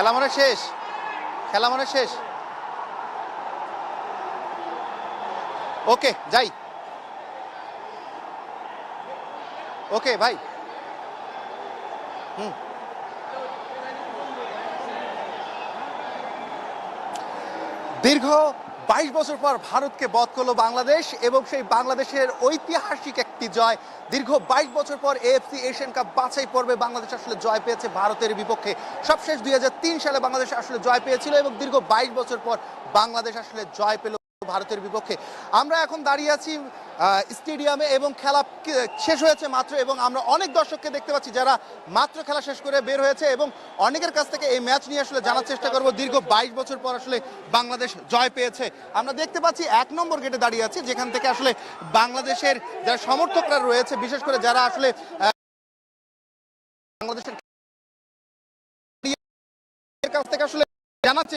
খেলা মনে শেষ? খেলা মনে শেষ? ওকে, যাই। ওকে, ভাই। হুম। দীর্ঘ বাইশ বছর পর ভারতকে বধ করল বাংলাদেশ এবং সেই বাংলাদেশের ঐতিহাসিক একটি জয়। দীর্ঘ বাইশ বছর পর এএফসি এশিয়ান কাপ বাছাই পর্বে বাংলাদেশ আসলে জয় পেয়েছে ভারতের বিপক্ষে। সবশেষ দুই হাজার তিন সালে বাংলাদেশ আসলে জয় পেয়েছিল এবং দীর্ঘ বাইশ বছর পর বাংলাদেশ আসলে জয় পেল ভারতের বিপক্ষে। আমরা এখন দাঁড়িয়ে আছি স্টেডিয়ামে এবং খেলা শেষ হয়েছে মাত্র এবং আমরা অনেক দর্শককে দেখতে পাচ্ছি যারা মাত্র খেলা শেষ করে বের হয়েছে এবং অনেকের কাছ থেকে এই ম্যাচ নিয়ে আসলে জানার চেষ্টা করব। দীর্ঘ বাইশ বছর পর আসলে বাংলাদেশ জয় পেয়েছে। আমরা দেখতে পাচ্ছি এক নম্বর গেটে দাঁড়িয়ে আছি, যেখান থেকে আসলে বাংলাদেশের যারা সমর্থকরা রয়েছে, বিশেষ করে যারা আসলে বাংলাদেশের কাছ থেকে আসলে জানাচ্ছে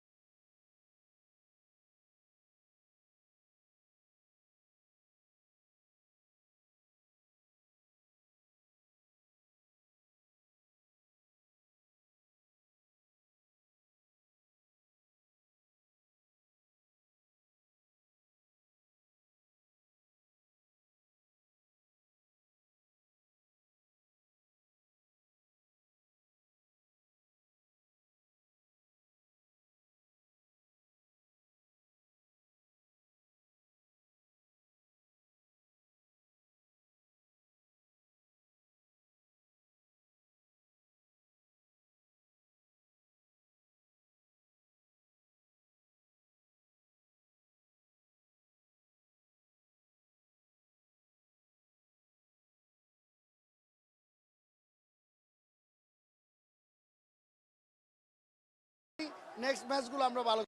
নেক্সট ম্যাচগুলো আমরা ভালো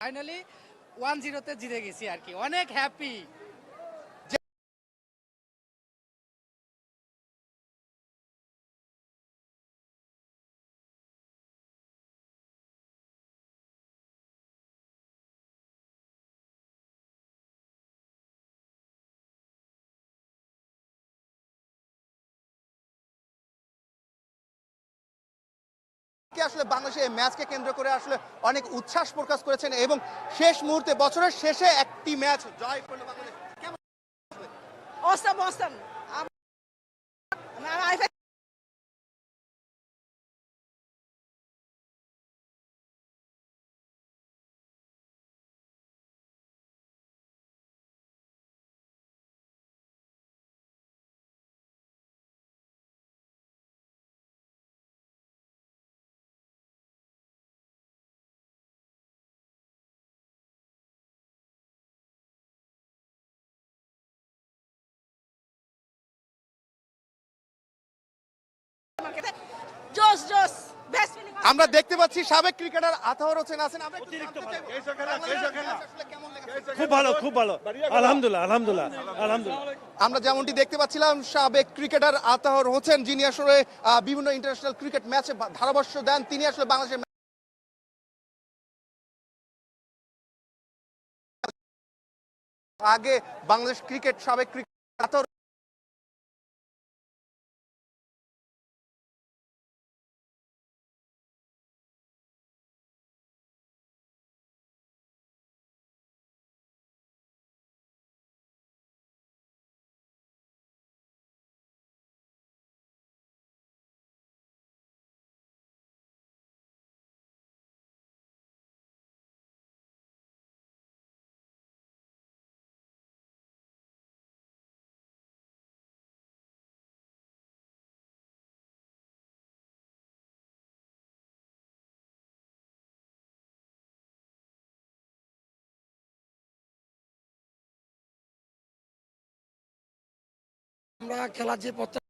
ফাইনালি ওয়ান জিরোতে জিতে গেছি আর কি। অনেক হ্যাপি আসলে বাংলাদেশের এই ম্যাচকে কেন্দ্র করে আসলে অনেক উচ্ছ্বাস প্রকাশ করেছেন এবং শেষ মুহূর্তে বছরের শেষে একটি ম্যাচ জয় করল বাংলাদেশ কেমন Awesome, awesome. আমরা দেখতে পাচ্ছি সাবেক ক্রিকেটার আতাউর হোসেন আছেন। আমরা? খুব ভালো খুব ভালো। আলহামদুলিল্লাহ আলহামদুলিল্লাহ আলহামদুলিল্লাহ। আমরা যেমনটি দেখতে পাচ্ছিলাম সাবেক ক্রিকেটার আতাহর হোসেন যিনি আসলে আহ, বিভিন্ন ইন্টারন্যাশনাল ক্রিকেট ম্যাচে ধারাভাষ্য দেন তিনি আসলে বাংলাদেশের আগে বাংলাদেশ ক্রিকেট সাবেক ক্রিকেট আতাউর আমরা খেলার যে প্রত্যাশা